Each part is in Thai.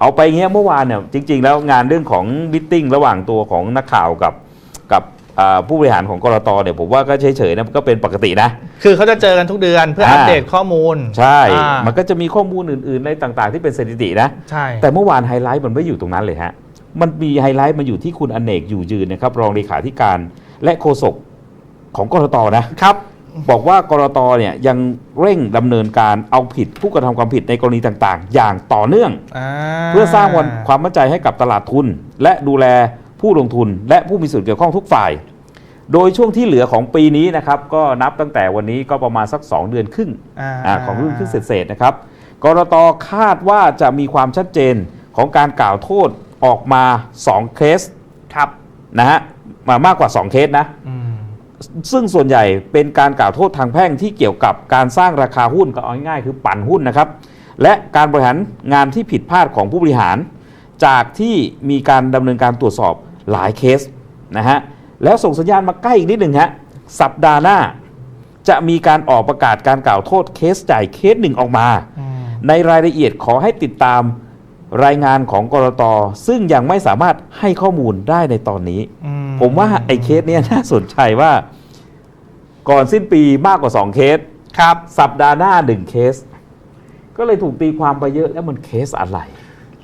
เอาไปเงี้ยเมื่อวานเนี่ยจริง ๆ แล้วงานเรื่องของมิทติ้งระหว่างตัวของนักข่าวกับกับอ่าผู้บริหารของกรตเนี่ยผมว่าก็เฉยๆนะก็เป็นปกตินะ คือเขาจะเจอกันทุกเดือนเพื่ออัปเดตข้อมูล ใช่อ่ามันก็จะมีข้อมูลอื่นๆในต่างๆ ที่เป็นสถิตินะใช่แต่เมื่อวานไฮไลท์มันไม่อยู่ตรงนั้นเลยฮะมันมีไฮไลท์มาอยู่ที่คุณอเนกอยู่ยืนนะครับรองเลขาธิการและโฆษกของกรตนะครับ บอกว่ากรตเนี่ยยังเร่งดำเนินการเอาผิดผู้กระทำความผิดในกรณีต่างๆ อย่างต่อเนื่องเพื่อสร้างวันความมั่นใจให้กับตลาดทุน และดูแลผู้ลงทุนและผู้มีส่วนเกี่ยวข้องทุกฝ่าย โดยช่วงที่เหลือของปีนี้นะครับ ก็นับตั้งแต่วันนี้ก็ประมาณสัก 2 เดือนครึ่งอาของรุ่นครึ่งเศษๆนะครับกรตคาดว่าจะมีความชัดเจนของการกล่าวโทษออกมา 2 เคสครับนะฮะมามากกว่า 2 เคสนะ อืม ซึ่งส่วนใหญ่เป็นการกล่าวโทษทางแพ่งที่เกี่ยวกับการสร้างราคาหุ้นก็เอาง่ายๆคือปั่นหุ้นนะครับ และการบริหารงานที่ผิดพลาดของผู้บริหาร จากที่มีการดำเนินการตรวจสอบหลายเคสนะฮะแล้วส่งสัญญาณมาใกล้อีกนิดหนึ่งฮะสัปดาห์หน้า จะมีการออกประกาศการกล่าวโทษเคสใหญ่เคสหนึ่งออกมาอืมในรายละเอียดขอให้ติดตามรายงานของกรตซึ่งยังไม่สามารถให้ข้อมูลได้ในตอนนี้อื ผมว่าไอ้เคสเนี้ยน่าสนใจว่าก่อนสิ้นปีมากกว่า 2 เคส ครับ สัปดาห์หน้า 1 เคส ก็เลยถูกตีความไปเยอะแล้วมันเคสอะไร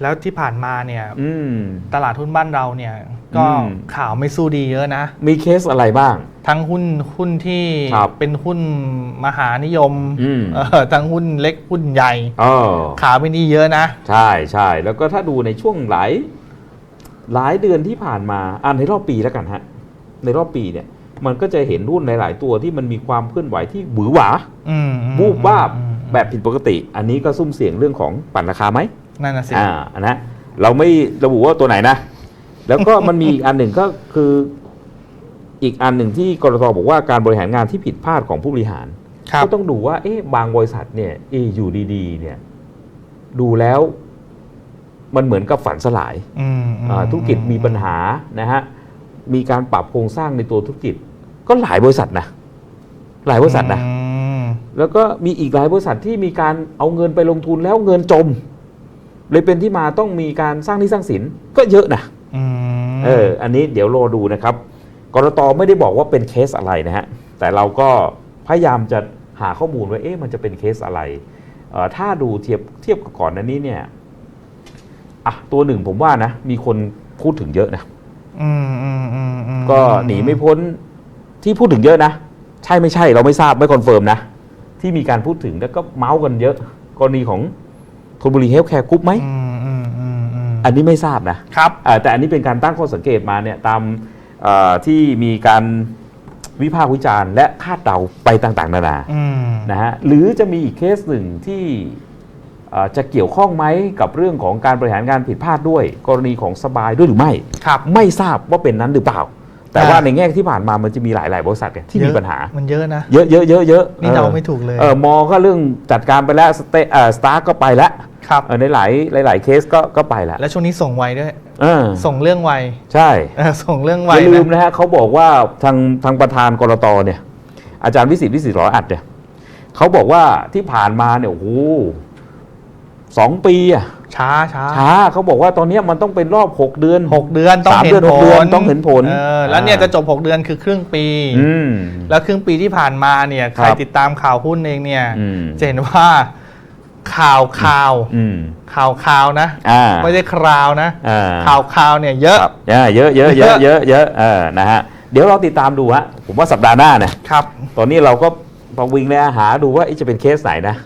แล้วที่ผ่านมาเนี่ย อืม ตลาดหุ้นบ้านเราเนี่ย ก็อืม ข่าวไม่สู้ดีเยอะนะ มีเคสอะไรบ้าง ทั้งหุ้นหุ้นที่ครับเป็นหุ้นมหานิยมอืม เออทั้งหุ้นเล็กหุ้นใหญ่ เออข่าวไม่ดีเยอะนะ ใช่ใช่แล้วก็ถ้าดูในช่วงหลาย หลายเดือนที่ผ่านมาอ่านในรอบปีแล้วกันฮะในรอบปีเนี่ย มันก็จะเห็นหุ้นหลาย ๆ ตัวที่มันมีความเคลื่อนไหวที่หวือหวาอืมอืมวูบวาบอืมแบบผิดปกติ อันนี้ก็ซุ่มเสี่ยงเรื่องของปั่นราคาไหมนั่นน่ะสิอ่านะเราไม่ระบุว่าตัวไหนนะ แล้วก็มันมีอีกอันหนึ่งก็คืออีกอันหนึ่งที่กรตบอกว่าการบริหารงานที่ผิดพลาดของผู้บริหารครับก็ต้องดูว่าเอ๊ะบางบริษัทเนี่ยเอะอยู่ดีๆ เนี่ย ดูแล้ว มันเหมือนกับฝันสลายอืมอืมอ่าธุรกิจมีปัญหานะฮะมีการปรับโครงสร้างในตัวธุรกิจ ก็หลายบริษัทนะหลายบริษัทนะอืมแล้วก็มีอีกหลายบริษัทที่มีการเอาเงินไปลงทุนแล้วเงินจม เลยเป็นที่มาต้องมีการสร้างหนี้สร้างสินก็เยอะนะอืมเอออันนี้เดี๋ยวรอดูนะครับกรตไม่ได้บอกว่าเป็นเคสอะไรนะฮะแต่เราก็พยายามจะหาข้อมูลว่าเอ๊ะมันจะเป็นเคสอะไรเอ่อถ้าดูเทียบเทียบกับก่อนหนั้นนี้เนี่ย อะตัวหนึ่งผมว่านะ มีคนพูดถึงเยอะนะอืมอืมอืมอืมก็หนีไม่พ้นที่พูดถึงเยอะนะ ใช่ไม่ใช่เราไม่ทราบไม่คอนเฟิร์มนะ ที่มีการพูดถึงแล้วก็เมาส์กันเยอะ กรณีของธนบุรีเฮลท์แคร์กรุ๊ปไหมอืมอืมอืมอืมอันนี้ไม่ทราบนะครับอ่าแต่อันนี้เป็นการตั้งข้อสังเกตมาเนี่ยตามเอ่อที่มีการวิพากษ์วิจารณ์และคาดเดาไปต่างๆ นานาอืมนะฮะหรือจะมีอีกเคสหนึ่งที่เอ่อ จะเกี่ยวข้องไหมกับเรื่องของการบริหารงานผิดพลาดด้วย กรณีของสบายด้วยหรือไม่ครับไม่ทราบว่าเป็นนั้นหรือเปล่า แต่อ่าว่าในแง่ที่ผ่านมามันจะมีหลายๆบริษัทไงที่มีปัญหา มันเยอะนะ เยอะเยอะเยอะเยอะนี่เดาไม่ถูกเลยเออมอก็เรื่องจัดการไปแล้วสเตเอ่อสตาร์ก็ไปแล้วครับเออในหลายหลายๆเคสก็ก็ไปแล้ว และช่วงนี้ส่งไวด้วยเออส่งเรื่องไว ใช่เออส่งเรื่องไวอย่าลืมนะนะฮะเขาบอกว่าทางทางประธานกรตเนี่ย อาจารย์วิสิทธิ์วิสิทธิ์ร้อยอัดเนี่ยเขาบอกว่าที่ผ่านมาเนี่ยโอ้โห สองปีอะช้าช้าช้าเขาบอกว่าตอนเนี้ยมันต้องเป็นรอบ6เดือนหกเดือนต้องสามเห็นเดือนหผกเดือนลต้องเห็นผลเออแล้วเนี่ยอ่าจะจบ6เดือนคือครึ่งปีอืมแล้วครึ่งปีที่ผ่านมาเนี่ยใครครับติดตามข่าวหุ้นเองเนี่ยอืมจะเห็นว่าข่าวข่าวอืมข่าวข่าวนะอ่าไม่ใช่คราวนะอ่าข่าวข่าวเนี่ยเยอะครับอ่าเยอะเยอะเยอะเยอะเยอะเออนะฮะเดี๋ยวเราติดตามดูฮะผมว่าสัปดาห์หน้าเนี่ยครับ ตอนนี้เราก็ประวิงเลยหาดูว่าเอ๊ะจะเป็นเคสไหนนะ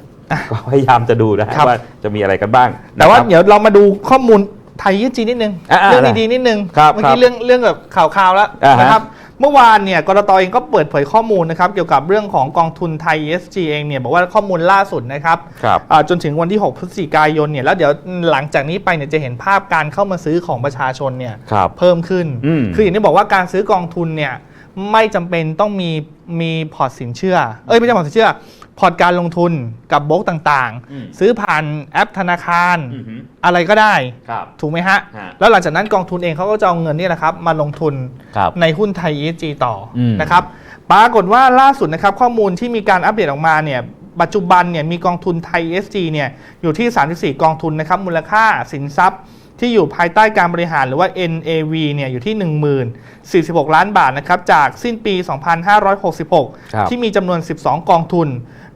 ก็พยายามจะดูนะฮะครับ ว่าจะมีอะไรกันบ้างแต่ว่านะครับ เดี๋ยวเรามาดูข้อมูลไทยยืดจีนนิดนึง อ่าเรื่องได้ดีๆนิดนึง ครับเมื่อครักี้บเรื่องเรื่องแบบข่าวๆแล้วอ่าฮะนะครับ เมื่อวานเนี่ยกรตเองก็เปิดเผยข้อมูลนะครับเกี่ยวกับเรื่องของกองทุนไทย ESG เองเนี่ยบอกว่าข้อมูลล่าสุดนะครับครับอ่าจนถึงวันที่ 6 พฤศจิกายนเนี่ยแล้วเดี๋ยวหลังจากนี้ไปเนี่ยจะเห็นภาพการเข้ามาซื้อของประชาชนเนี่ยครับเพิ่มขึ้น อืม คืออย่างที่บอกว่าการซื้อกองทุนเนี่ยไม่จำเป็นต้องมีมีพอร์ตสินเชื่อ เอ้ยไม่ใช่พอร์ตสินเชื่อ พอร์ตการลงทุนกับโบล็อกต่างอืมๆ ซื้อผ่านแอปธนาคาร อือหืออะไรก็ได้ ครับ ถูกไหมฮะ ฮะ แล้วหลังจากนั้นกองทุนเองเขาก็จะเอาเงินนี่แหละครับมาลงทุนครับ ในหุ้นไทย ESG ต่ออม นะครับปรากฏว่าล่าสุดนะครับข้อมูลที่มีการอัปเดตออกมาเนี่ยปัจจุบันเนี่ยมีกองทุนไทย ESG เนี่ยอยู่ที่ 34 กองทุนนะครับมูลค่าสินทรัพย์ ที่อยู่ภายใต้การบริหารหรือว่า NAV เนี่ยอยู่ที่ 10,046 ล้านบาทนะครับจากสิ้นปี 2566ครับที่มีจำนวน 12 กองทุน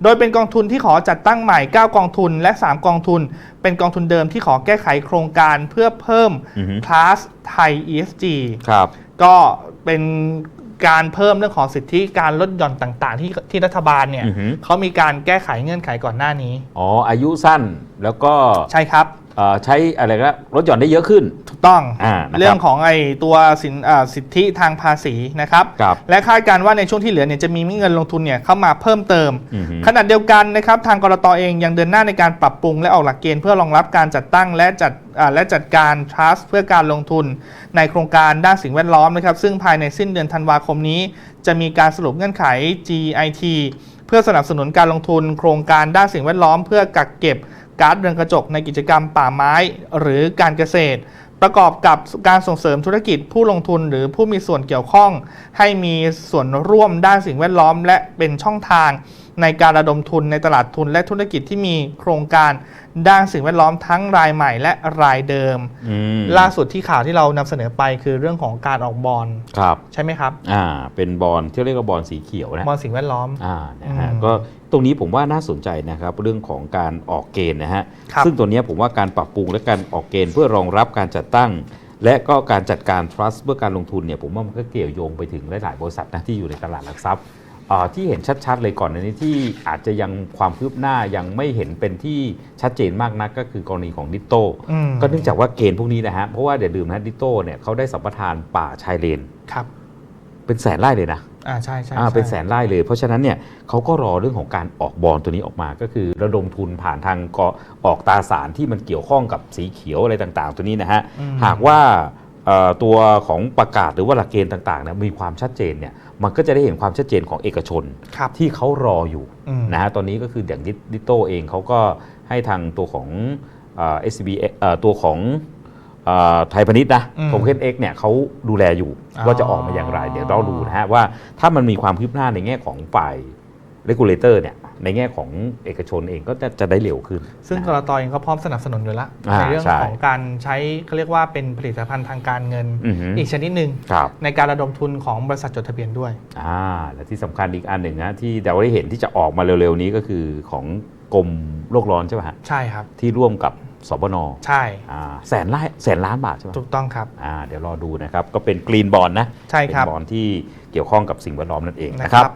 โดยเป็นกองทุนที่ขอจัดตั้งใหม่ 9 กองทุนและ 3 กองทุน เป็นกองทุนเดิมที่ขอแก้ไขโครงการเพื่อเพิ่มอือฮึคลาสไทย ESG ครับก็เป็นการเพิ่มเรื่องของสิทธิการลดหย่อนต่างๆ ที่ที่รัฐบาลเนี่ยอือฮึเขามีการแก้ไขเงื่อนไขก่อนหน้านี้ อ๋อ อายุสั้นแล้วก็ใช่ครับ เอ่อใช้อะไรก็ลดหย่อนได้เยอะขึ้น ถูกต้องอ่านะครับเรื่องของไอ้ตัวสินอ่าสิทธิทางภาษีนะครับ ครับและคาดการณ์ว่าในช่วงที่เหลือเนี่ยจะมีเงินลงทุนเนี่ยเข้ามาเพิ่มเติม อือฮึ ขณะเดียวกันนะครับทางกรตเองยังเดินหน้าในการปรับปรุงและออกหลักเกณฑ์เพื่อรองรับการจัดตั้งและจัดอ่าและจัดการ trust เพื่อการลงทุนในโครงการด้านสิ่งแวดล้อมนะครับซึ่งภายในสิ้นเดือนธันวาคมนี้ จะมีการสรุปเงื่อนไข GIT เพื่อสนับสนุนการลงทุน โครงการด้านสิ่งแวดล้อม เพื่อกักเก็บ ก๊าซเรือนกระจกในกิจกรรมป่าไม้หรือการเกษตร ประกอบกับการส่งเสริมธุรกิจผู้ลงทุนหรือผู้มีส่วนเกี่ยวข้อง ให้มีส่วนร่วมด้านสิ่งแวดล้อม และเป็นช่องทาง ในการระดมทุนในตลาดทุนและธุรกิจที่มีโครงการด้านสิ่งแวดล้อมทั้งรายใหม่และรายเดิมอืมล่าสุดที่ข่าวที่เรานำเสนอไปคือเรื่องของการออกบอลครับใช่ไหมครับอ่าเป็นบอลที่เรียกว่าบอลสีเขียวนะบอลสิ่งแวดล้อมอ่านะฮะอืมก็ตรงนี้ผมว่าน่าสนใจนะครับเรื่องของการออกเกณฑ์นะฮะครับซึ่งตัวเนี้ยผมว่าการปรับปรุงและการออกเกณฑ์เพื่อรองรับการจัดตั้งและก็การจัดการ trust เพื่อการลงทุนเนี่ยผมว่ามันก็เกี่ยวโยงไปถึงหลาย ๆ บริษัทนะที่อยู่ในตลาดหลักทรัพย์อ่า ที่เห็นชัดๆ เลยก่อนในนี้ที่อาจจะยังความคืบหน้ายังไม่เห็นเป็นที่ชัดเจนมากนักก็คือกรณีของดิโต้อืมก็เนื่องจากว่าเกณฑ์พวกนี้นะฮะเพราะว่าเดี๋ยวดื่มนะดิโต้เนี่ยเขาได้สัมปทานป่าชายเลนครับเป็นแสนไร่เลยนะอ่าใช่ใช่อ่าใช่เป็นแสนไร่เลย เพราะฉะนั้นเนี่ยเขาก็รอเรื่องของการออกบอลตัวนี้ออกมา ก็คือระดมทุนผ่านทางกออกตราสารที่มันเกี่ยวข้องกับสีเขียวอะไรต่าง ๆ ตัวนี้นะฮะอืมหากว่าเอ่อ ตัวของประกาศหรือว่าหลักเกณฑ์ต่างๆเนี่ยมีความชัดเจนเนี่ยมันก็จะได้เห็นความชัดเจนของเอกชนครับที่เขารออยู่อืมนะฮะตอนนี้ก็คืออย่างดิโต้เองเขาก็ให้ทางตัวของเอ่อ SCB เอ่อตัวของเอ่อไทยพาณิชย์นะอืมโทเค็นเอ็กเนี่ยเขาดูแลอยู่อ๋อว่าจะออกมาอย่างไร เดี๋ยวเราดูนะฮะว่าถ้ามันมีความคืบหน้าในแง่ของฝ่าย regulator เนี่ยในแง่ของเอกชนเองก็จะจะได้เร็วขึ้น ซึ่งกนะรตเองก็พร้อมสนับสนุนอยู่แล้วอ่าในเรื่องใช่ของการใช้เขาเรียกว่าเป็นผลิตภัณฑ์ทางการเงินอือฮึอีกชนิดหนึ่งครับในการระดมทุนของบริษัทจดทะเบียนด้วยอ่าและที่สำคัญอีกอันหนึ่งนะที่เราได้เห็นที่จะออกมาเร็วๆนี้ก็คือของกรมโลกร้อนใช่ไหมฮะใช่ครับที่ร่วมกับสบนใช่อ่าแสนล้านแสนล้านบาทใช่ไหมถูกต้องครับอ่าเดี๋ยวรอดูนะครับ ก็เป็นกรีนบอลนะใช่ครับเป็นบอลที่เกี่ยวข้องกับสิ่งแวดล้อมนั่นเองนะนะคครัรับบ